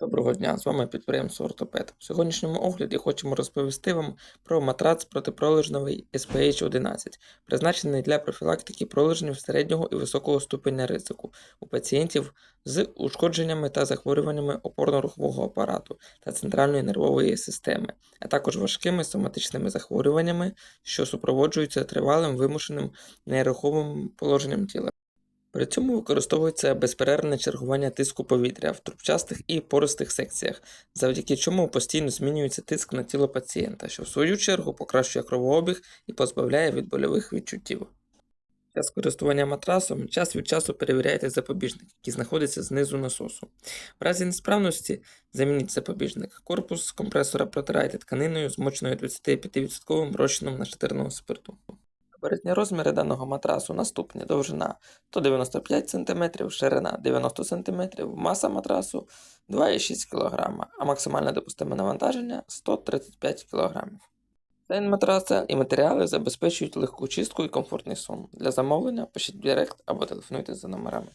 Доброго дня, з вами підприємство Ортопед. В сьогоднішньому огляді хочемо розповісти вам про матрац протипролежневий SPH11, призначений для профілактики пролежнів середнього і високого ступеня ризику у пацієнтів з ушкодженнями та захворюваннями опорно-рухового апарату та центральної нервової системи, а також важкими соматичними захворюваннями, що супроводжуються тривалим вимушеним нерухомим положенням тіла. При цьому використовується безперервне чергування тиску повітря в трубчастих і пористих секціях, завдяки чому постійно змінюється тиск на тіло пацієнта, що в свою чергу покращує кровообіг і позбавляє від больових відчуттів. Під час користування матрасом час від часу перевіряйте запобіжник, який знаходиться знизу насосу. В разі несправності замініть запобіжник. Корпус компресора протирайте тканиною, змоченою 25% розчином нашатирного спирту. Габаритні розміри даного матрасу наступні: довжина 195 см, ширина 90 см, маса матрасу 2,6 кг, а максимальне допустиме навантаження 135 кг. Дизайн матраса і матеріали забезпечують легку чистку і комфортний сон. Для замовлення пишіть в Директ або телефонуйте за номерами.